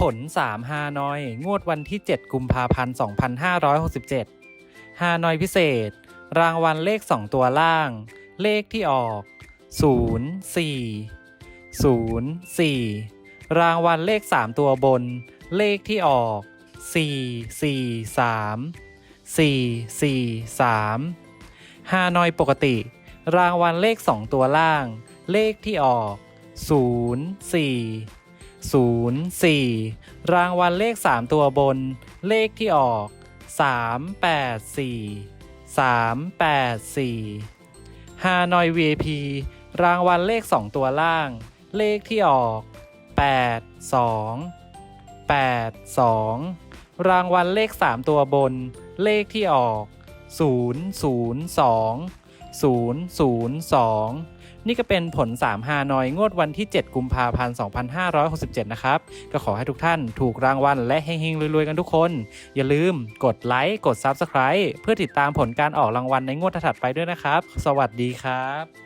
ผล 3 ฮานอย งวดวันที่ 7 กุมภาพันธ์ 2567 ฮานอยพิเศษ รางวัลเลข 2 ตัวล่าง เลขที่ออก 0 4 0 4 รางวัลเลข 3 ตัวบน เลขที่ออก 4 4 3 4 4 3 ฮานอยปกติ รางวัลเลข 2 ตัวล่าง เลขที่ออก 0 4 0 4 รางวัลเลข 3 ตัวบน เลขที่ออก 3 8 4 3 8 4ฮานอย VIP รางวัลเลข 2 ตัวล่าง เลขที่ออก 8 2 8 2 รางวัลเลข 3 ตัวบน เลขที่ออก 0 0 2 0 0 2 นี่ก็เป็นผล 3 ฮานอย งวดวันที่ 7 กุมภาพันธ์ 2567 นะครับ ก็ขอให้ทุกท่านถูกรางวัลและเฮงๆรวยๆ กันทุกคน อย่าลืมกดไลค์ กด Subscribe เพื่อติดตามผลการออกรางวัลในงวดถัดไปด้วยนะครับ สวัสดีครับ